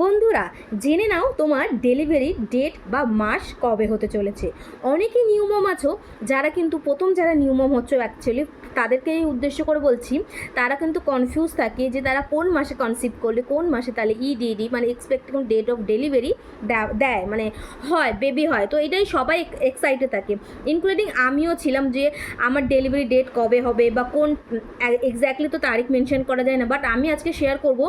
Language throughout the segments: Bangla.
বন্ধুরা, জেনে নাও তোমার ডেলিভারি ডেট বা মাস কবে হতে চলেছে। অনেকেই নিউমম আছো, যারা কিন্তু প্রথম যারা নিউমম হচ্ছে অ্যাকচুয়ালি তাদেরকে এই উদ্দেশ্য করে বলছি, তারা কিন্তু কনফিউজ থাকে যে তারা কোন মাসে কনসিভ করলে, কোন মাসে তাহলে E ইডিডি মানে এক্সপেক্টেড ডেট অফ ডেলিভারি দেয় মানে হয় বেবি হয়। তো এটাই সবাই এক্সাইটেড থাকে। ইনক্লুডিং আমিও ছিলাম যে আমার ডেলিভারি ডেট কবে হবে বা কোন এক্স্যাক্টলি তো তারিখ মেনশন করা যায় না বাট আমি আজকে শেয়ার করব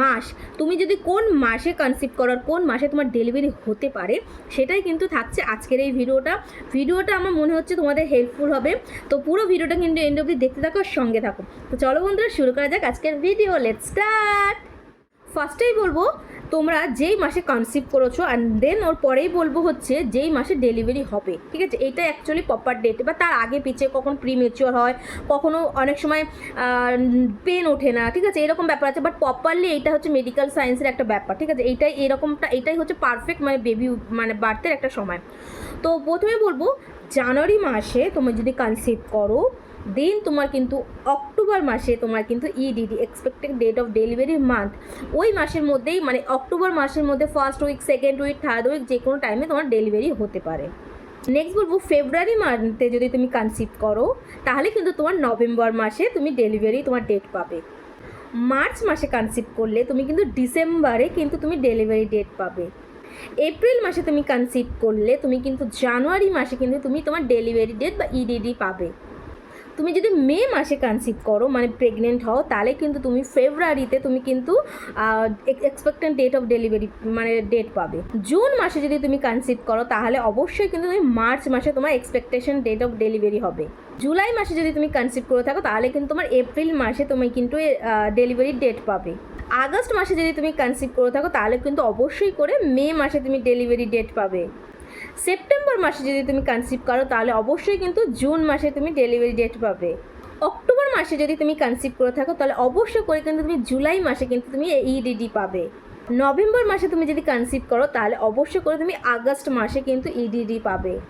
মাস। তুমি যদি কোন মাসে কনসিভ করার কোন মাসে তোমার ডেলিভারি হতে পারে, সেটাই কিন্তু থাকছে আজকের এই ভিডিওটা। ভিডিওটা আমার মনে হচ্ছে তোমাদের হেল্পফুল হবে। তো পুরো ভিডিওটা কিন্তু এন্ড অবধি দেখতে থাকো সঙ্গে থাকো। তো চলো বন্ধুরা, শুরু করা যাক আজকের ভিডিও লেট স্টার্ট ফার্স্টেই বলব, তোমরা যেই মাসে কনসিভ করেছ অ্যান্ড দেন ওর পরেই বলব হচ্ছে যেই মাসে ডেলিভারি হবে। ঠিক আছে? এইটা অ্যাকচুয়ালি প্রপার ডেট বা তার আগে পিছিয়ে কখন প্রি মেচিওর হয়, কখনো অনেক সময় পেন ওঠে না, ঠিক আছে? এরকম ব্যাপার আছে বাট প্রপারলি এইটা হচ্ছে মেডিকেল সায়েন্সের একটা ব্যাপার, ঠিক আছে? এইটাই এরকমটা, এটাই হচ্ছে পারফেক্ট মানে বেবি মানে বার্থের একটা সময়। তো প্রথমে বলব, জানুয়ারি মাসে তুমি যদি কনসিভ করো দেন তোমার কিন্তু অক্টোবর মাসে তোমার কিন্তু E EDD expected date of delivery month ওই মাসের মধ্যেই মানে অক্টোবর মাসের মধ্যে first week second week third week যে কোনো টাইমে তোমার ডেলিভারি হতে পারে। নেক্সট বলব ফেব্রুয়ারি মান্থে যদি তুমি কনসিভ করো, তাহলে কিন্তু তোমার নভেম্বর মাসে তুমি ডেলিভারি তোমার ডেট পাবে। মার্চ মাসে কনসিভ করলে তুমি কিন্তু ডিসেম্বরে কিন্তু তুমি ডেলিভারি ডেট পাবে। এপ্রিল মাসে তুমি কনসিভ করলে তুমি কিন্তু জানুয়ারি মাসে কিন্তু তুমি তোমার ডেলিভারি ডেট বা ইডিডি পাবে। তুমি যদি মে মাসে কনসিভ করো মানে প্রেগনেন্ট হও, তাহলে কিন্তু তুমি ফেব্রুয়ারিতে তুমি কিন্তু এক্সপেক্টেড ডেট অফ ডেলিভারি মানে ডেট পাবে। জুন মাসে যদি তুমি কনসিভ করো, তাহলে অবশ্যই কিন্তু তুমি মার্চ মাসে তোমার এক্সপেকটেশন ডেট অফ ডেলিভারি হবে। জুলাই মাসে যদি তুমি কনসিভ করে থাকো, তাহলে কিন্তু তোমার এপ্রিল মাসে তুমি কিন্তু ডেলিভারি ডেট পাবে। আগস্ট মাসে যদি তুমি কনসিভ করে থাকো, তাহলে কিন্তু অবশ্যই করে মে মাসে তুমি ডেলিভারি ডেট পাবে। সেপ্টেম্বর মাসে যদি তুমি কনসিভ করো, তাহলে অবশ্যই কিন্তু জুন মাসে তুমি ডেলিভারি ডেট পাবে। অক্টোবর মাসে যদি তুমি কনসিভ করে থাকো, তাহলে অবশ্যই করে কিন্তু তুমি জুলাই মাসে কিন্তু তুমি ইডিডি পাবে। নভেম্বর মাসে তুমি যদি কনসিভ করো, তাহলে অবশ্যই করে তুমি আগস্ট মাসে কিন্তু ইডিডি পাবে।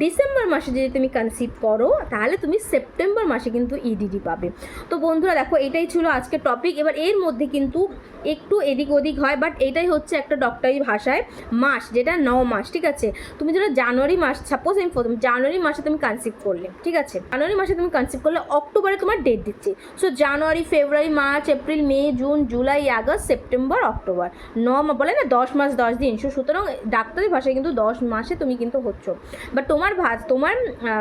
ডিসেম্বর মাসে যদি তুমি কনসিভ করো, তাহলে তুমি সেপ্টেম্বর মাসে কিন্তু ইডিডি পাবে। তো বন্ধুরা, দেখো, এটাই ছিল আজকের টপিক এবার এর মধ্যে কিন্তু একটু এদিক ওদিক হয় বাট এটাই হচ্ছে একটা ডক্টরি ভাষায় মাস, যেটা ন মাস, ঠিক আছে? তুমি যেটা জানুয়ারি মাস সাপোজ আমি প্রথম, জানুয়ারি মাসে তুমি কনসিভ করলে, ঠিক আছে? জানুয়ারি মাসে তুমি কনসিভ করলে, অক্টোবরে তোমার ডেট দিচ্ছে। সো জানুয়ারি, ফেব্রুয়ারি, মার্চ, এপ্রিল, মে, জুন, জুলাই, আগস্ট, সেপ্টেম্বর, অক্টোবর। ন মা- বলে না, দশ মাস, দশ দিন। সো সুতরাং ডাক্তারি ভাষায় কিন্তু দশ মাসে তুমি কিন্তু হচ্ছ। বাট তোমার ভাজ তোমার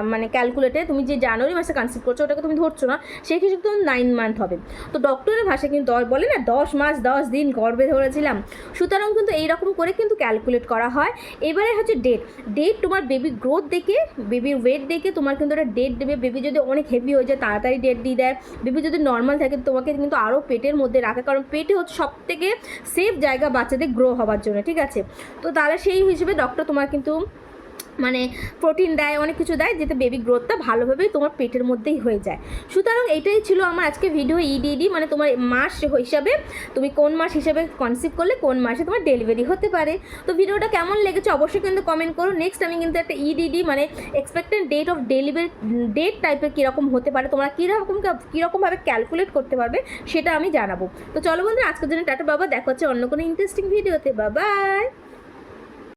মানে ক্যালকুলেটে তুমি যে জানুয়ারি মাসে কনসিভ করছ, ওটাকে তুমি ধরছো না, সেই ক্ষেত্রে তুমি নাইন মান্থ হবে। তো ডক্টরের ভাষায় কিন্তু বলে না, দশ মাস, দশ দিন গর্বে ধরেছিলাম। সুতরাং কিন্তু এইরকম করে কিন্তু ক্যালকুলেট করা হয়। এবারে হচ্ছে ডেট ডেট তোমার বেবি গ্রোথ দেখে বেবির ওয়েট দেখে তোমার কিন্তু একটা ডেট দেবে। বেবি যদি অনেক হেভি হয়ে যায়, তাড়াতাড়ি ডেট দিয়ে দেয়। বেবি যদি নর্মাল থাকে, তোমাকে কিন্তু আরও পেটের মধ্যে রাখে। কারণ পেটে হচ্ছে সব থেকে সেফ জায়গা বাচ্চাদের গ্রো হওয়ার জন্য ঠিক আছে? তো তারা সেই হিসেবে ডক্টর তোমার কিন্তু মানে প্রোটিন দেয়, অনেক কিছু দেয়, যাতে বেবি গ্রোথটা ভালোভাবে তোমার পেটের মধ্যেই হয়ে যায়। সুতরাং এটাই ছিল আমার আজকে ভিডিও ইডিডি মানে তোমার মাস হিসাবে, তুমি কোন মাস হিসাবে কনসিভ করলে কোন মাসে তোমার ডেলিভারি হতে পারে। তো ভিডিওটা কেমন লেগেছে অবশ্যই কিন্তু কমেন্ট করো। নেক্সট আমি কিন্তু একটা ইডিডি মানে expected date of delivery date টাইপের কীরকম হতে পারে, তোমরা কীরকম, কীরকমভাবে ক্যালকুলেট করতে পারবে, সেটা আমি জানাব। তো চলো বন্ধুরা, আজকের জন্য টাটা বাবা, দেখা হচ্ছে অন্য কোনো ইন্টারেস্টিং ভিডিওতে বাবাই